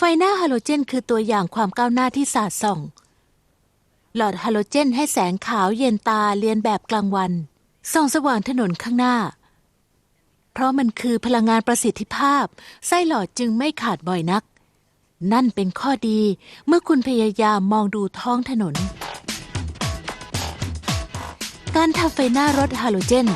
ไฟหน้าฮาโลเจนคือตัวอย่างความก้าวหน้าที่สาดส่อง หลอดฮาโลเจนให้แสงขาวเย็นตาเรียนแบบกลางวันส่องสว่างถนนข้างหน้า เพราะมันคือพลังงานประสิทธิภาพ ไส้หลอดจึงไม่ขาดบ่อยนัก นั่นเป็นข้อดีเมื่อคุณพยายามมองดูท้องถนน การทำไฟหน้ารถฮาโลเจน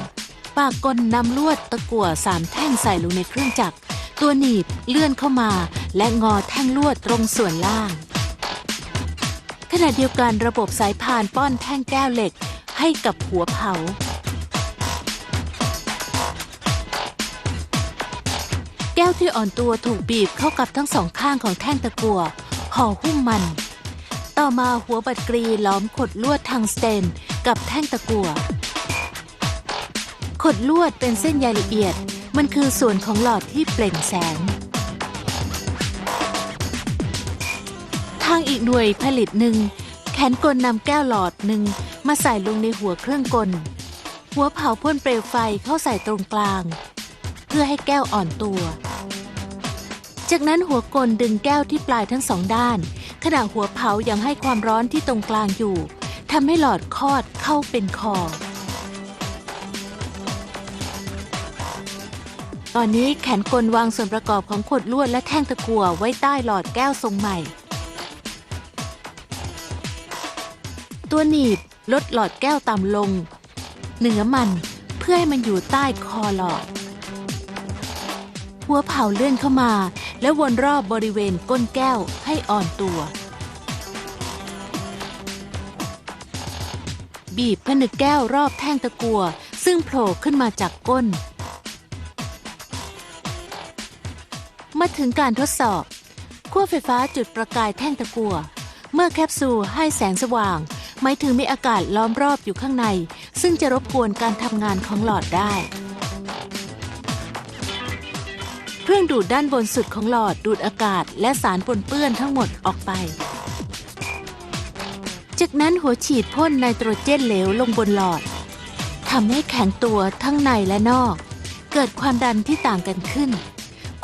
ปากกลนำลวดตะกั่วสามแท่งใส่ลงในเครื่องจักร ตัวหนีบเลื่อนเข้ามา และงอแท่งลวดตรงส่วนล่าง ขณะเดียวกันระบบสายพานป้อนแท่งแก้วเหล็กให้กับหัวเผา แก้วที่อ่อนตัวถูกบีบเข้ากับทั้งสองข้างของแท่งตะกั่วห่อหุ้มมัน ต่อมาหัวบัดกรีล้อมขดลวดทางสเตนกับแท่งตะกั่วขดลวดเป็นเส้นใยละเอียด มันคือส่วนของหลอดที่เปล่งแสงางอีกหน่วยผลิตหนึ่ง แขนกลนำแก้วหลอดหนึ่ง มาใส่ลงในหัวเครื่องกล หัวเผาพ่นเปลวไฟเข้าใส่ตรงกลาง เพื่อให้แก้วอ่อนตัว จากนั้นหัวกลดึงแก้วที่ปลายทั้งสองด้าน ขณะหัวเผายังให้ความร้อนที่ตรงกลางอยู่ทำให้หลอดคอดเข้าเป็นคอ ตอนนี้แขนกลวางส่วนประกอบของขดลวดและแท่งตะกั่วไว้ใต้หลอดแก้วทรงใหม่ ตัวหนีบลดหลอดแก้วต่ำลง เหนือมันเพื่อให้มันอยู่ใต้คอหลอด หัวเผาเลื่อนเข้ามา และวนรอบบริเวณก้นแก้วให้อ่อนตัว บีบผนึกแก้วรอบแท่งตะกัว ซึ่งโผล่ขึ้นมาจากก้น มาถึงการทดสอบขั้วไฟฟ้าจุดประกายแท่งตะกัว เมื่อแคปซูลให้แสงสว่าง หมายถึงมีอากาศล้อมรอบอยู่ข้างใน ซึ่งจะรบกวนการทำงานของหลอดได้ เครื่องดูดด้านบนสุดของหลอดดูดอากาศและสารปนเปื้อนทั้งหมดออกไป จากนั้นหัวฉีดพ่นไนโตรเจนเหลวลงบนหลอดทำให้แข็งตัวทั้งในและนอก เกิดความดันที่ต่างกันขึ้น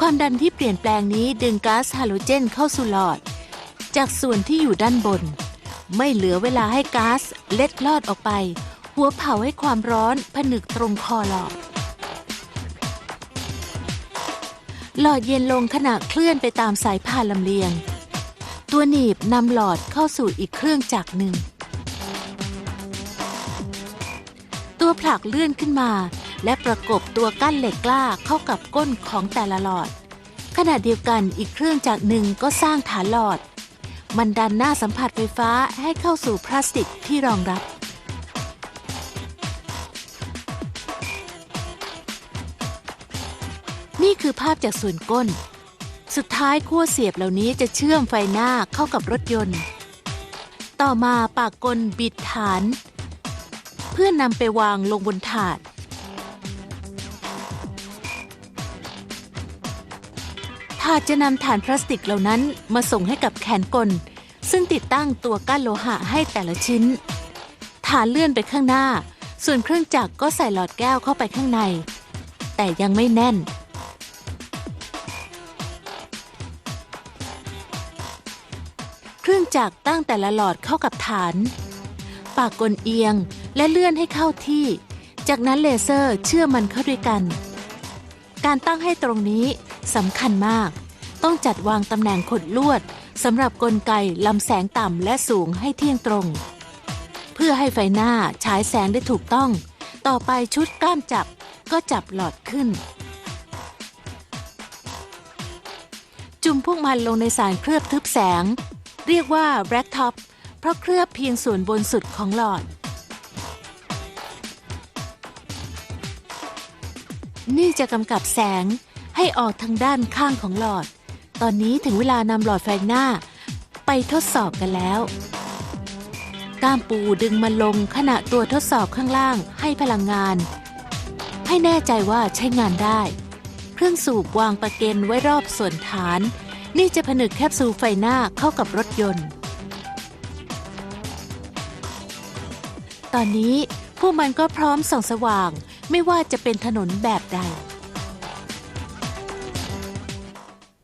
ความดันที่เปลี่ยนแปลงนี้ดึงก๊าซฮาโลเจนเข้าสู่หลอด จากส่วนที่อยู่ด้านบน ไม่เหลือเวลาให้ก๊าซเล็ดลอดออกไป หัวเผาให้ความร้อนผนึกตรงคอหลอด หลอดเย็นลงขณะเคลื่อนไปตามสายพานลำเลียง ตัวหนีบนำหลอดเข้าสู่อีกเครื่องจักรหนึ่ง ตัวผลักเลื่อนขึ้นมา และประกบตัวกั้นเหล็กกล้าเข้ากับก้นของแต่ละหลอด ขณะเดียวกันอีกเครื่องจักรหนึ่งก็สร้างฐานหลอด มันดันหน้าสัมผัสไฟฟ้าให้เข้าสู่พลาสติกที่รองรับ นี่คือภาพจากส่วนก้น สุดท้ายขั้วเสียบเหล่านี้จะเชื่อมไฟหน้าเข้ากับรถยนต์ ต่อมาปากกลบิดฐาน เพื่อนำไปวางลงบนถาดาดจะนำฐานพลาสติกเหล่านั้นมาส่งให้กับแขนกล ซึ่งติดตั้งตัวกั้นโลหะให้แต่ละชิ้น ฐานเลื่อนไปข้างหน้า ส่วนเครื่องจักรก็ใส่หลอดแก้วเข้าไปข้างใน แต่ยังไม่แน่น เครื่องจักรตั้งแต่ละหลอดเข้ากับฐาน ปากกลเอียงและเลื่อนให้เข้าที่ จากนั้นเลเซอร์เชื่อมมันเข้าด้วยกัน การตั้งให้ตรงนี้สำคัญมาก ต้องจัดวางตำแหน่งขดลวดสำหรับกลไกลำแสงต่ำและสูงให้เที่ยงตรง เพื่อให้ไฟหน้าฉายแสงได้ถูกต้อง ต่อไปชุดก้ามจับก็จับหลอดขึ้น จุ่มพวกมันลงในสารเคลือบทึบแสง เรียกว่าแบล็กท็อปเพราะเคลือบเพียงส่วนบนสุดของหลอด นี่จะกำกับแสงให้ออกทางด้านข้างของหลอด ตอนนี้ถึงเวลานำหลอดไฟหน้า ไปทดสอบกันแล้วก้ามปูดึงมันลงขณะตัวทดสอบข้างล่างให้พลังงาน ให้แน่ใจว่าใช้งานได้ เครื่องสูบวางประเกนไว้รอบส่วนฐาน นี่จะผนึกแคปซูลไฟหน้าเข้ากับรถยนต์ ตอนนี้พวกมันก็พร้อมส่องสว่าง ไม่ว่าจะเป็นถนนแบบใด